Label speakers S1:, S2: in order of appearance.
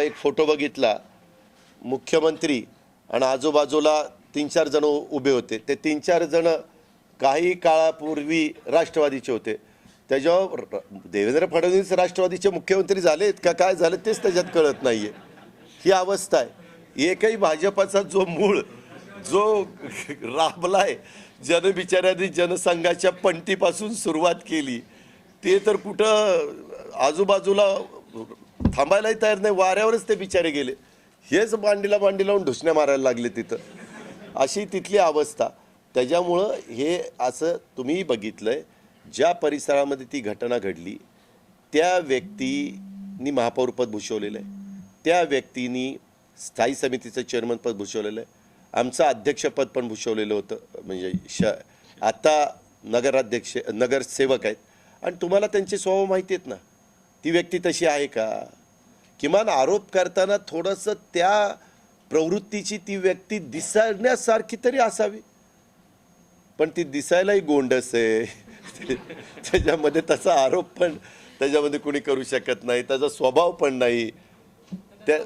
S1: एक फोटो बघितला. मुख्यमंत्री आणि आजूबाजूला तीन चार जण उभे होते. ते तीन चार जण काही काळापूर्वी राष्ट्रवादीचे होते. त्याच्यावर र- देवेंद्र फडणवीस राष्ट्रवादीचे मुख्यमंत्री झालेत का काय झालं तेच त्याच्यात कळत नाही आहे ही अवस्था आहे. एकही भाजपाचा जो मूळ जो राबलाय जनबिचाऱ्यांनी जनसंघाच्या पंक्तीपासून सुरुवात केली ते तर कुठं आजूबाजूला थांबायलाही तयार नाही वाऱ्यावरच ते बिचारे गेले. हेच मांडीला मांडी लावून ढुसण्या मारायला लागले तिथं. अशी तिथली अवस्था. त्याच्यामुळं हे असं तुम्ही बघितलं आहे ज्या परिसरामध्ये ती घटना घडली त्या व्यक्तीनी महापौरपद भूषवलेलं आहे. त्या व्यक्तीनी स्थायी समितीचं चेअरमनपद भूषवलेलं आहे. आमचं अध्यक्षपद पण भूषवलेलं होतं म्हणजे श आता नगराध्यक्ष नगरसेवक आहेत. आणि तुम्हाला त्यांचे स्वभाव माहिती आहेत ना? ती व्यक्ती तशी आहे का? किमान आरोप करताना थोडंसं त्या प्रवृत्तीची ती व्यक्ती दिसण्यासारखी तरी असावी. पण ती दिसायलाही गोंडस आहे. त्याच्यामध्ये तसा आरोप पण त्याच्यामध्ये कुणी करू शकत नाही. त्याचा स्वभाव पण नाही. त्या